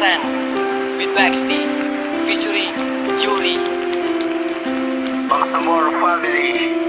San with Baxty featuring Yuri. Bangsamoro family.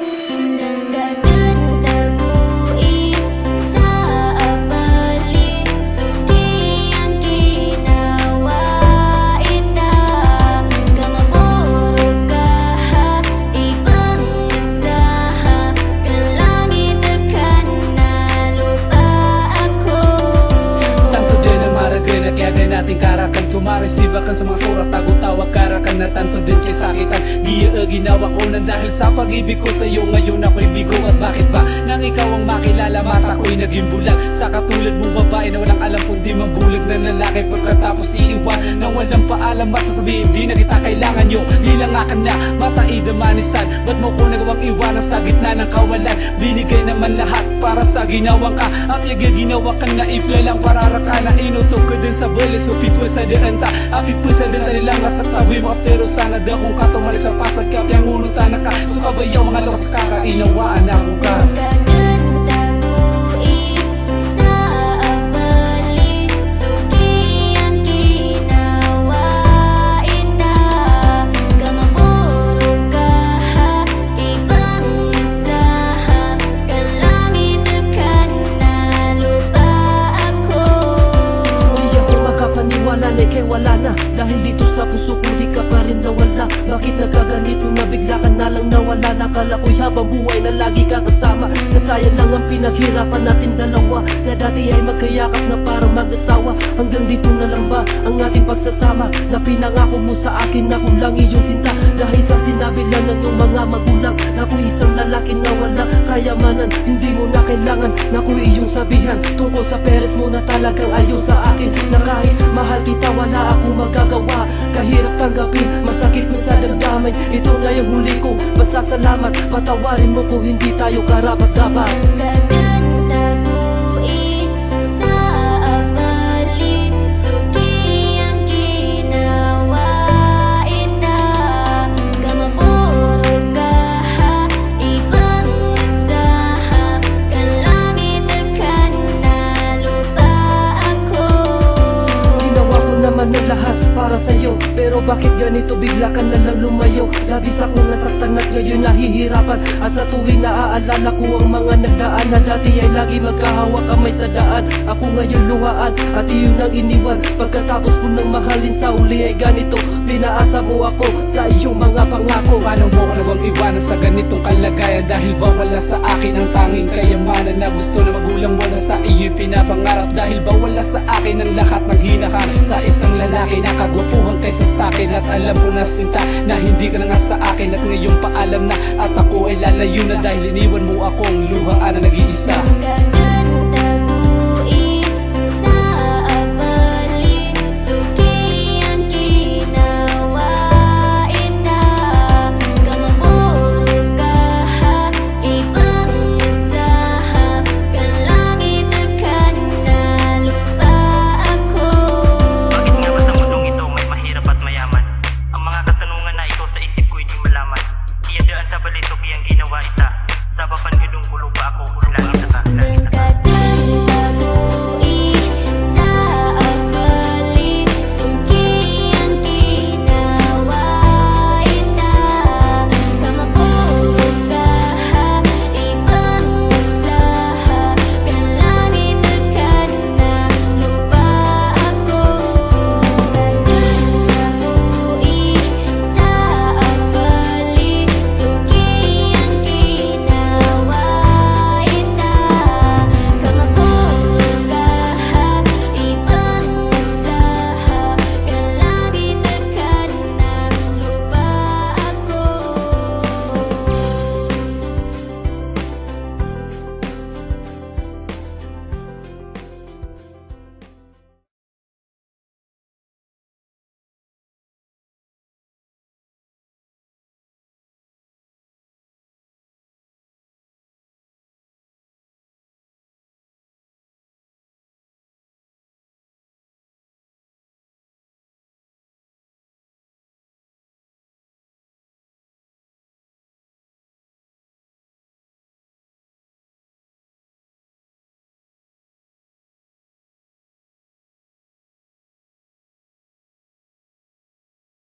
Karakan Kumaresiba kan sa mga surat Tago tawag karakan na tanto din kay sakitan. Di ginawa ko na dahil sa pag-ibig ko sa iyo Ngayon ako'y bigo. At bakit ba? Nang ikaw ang makilala mata ko'y naging bulag. Sa katulad mo babae na walang alam kundi mabulag na lalaki. Pagkatapos iiwan na walang paalam At sasabihin di na kita kailangan nyo Hilangakan na mataida manisan. Ba't mo ko nagawang iwanan sa gitna ng kawalan? Binigay naman lahat para sa ginawang ka. Apyaga ginawa ka na ipla lang pararaka na inutok ka din sa bali So people sa diranta Api po sa diranta nilang nasa tabi mo Pero sana da kung katumali sa pasad ka Piyang ununta na ka. So kabayaw mga lakas kakainawaan ako ka Bakit nagkaganito? Na bigla ka na lang nawala Nakala ko'y habang buhay na lagi ka kasama. Nasayang lang ang pinaghirapan natin dalawa Na dati ay magkayakap na parang mag-asawa. Hanggang dito na lang ba ang ating pagsasama? Na pinangako mo sa akin na kulang iyong sinta Dahil sa sinabi lang ng iyong mga magulang Na ako'y isang lalaki na walang kayamanan. Hindi mo na kailangan na ako'y iyong sabihan Tungkol sa peres mo na talagang ayaw sa akin masakit na sa damdamin. Ito na yung huli ko, basta salamat Patawarin mo kung hindi tayo karapat dapat Bakit ganito? Bigla ka na lang lumayo. Labis akong nasaktan at ngayon nahihirapan. At sa tuwing naaalala ko ang mga nagdaan Na dati ay lagi magkahawak kamay sa daan. Ako ngayon luhaan at iyon ang iniwan. Pagkatapos ko nang mahalin sa uli ay ganito. Pinaasa mo ako sa iyong mga pangako. Paano mo ko nawang iwanan sa ganitong kalagayan? Dahil bawal na sa akin ang tanging kayamanan Na gusto na magulang mo na sa iyo'y pinapangarap. Dahil bawal na sa akin ang lahat ng hinaharap. Sa isang lalaki na kagwapuhan kaysa sa akin At alam mo na sinta na hindi ka na nga sa akin At ngayon paalam na. At ako ay lalayo na Dahil iniwan mo akong luhaan na nag-iisa. Ganda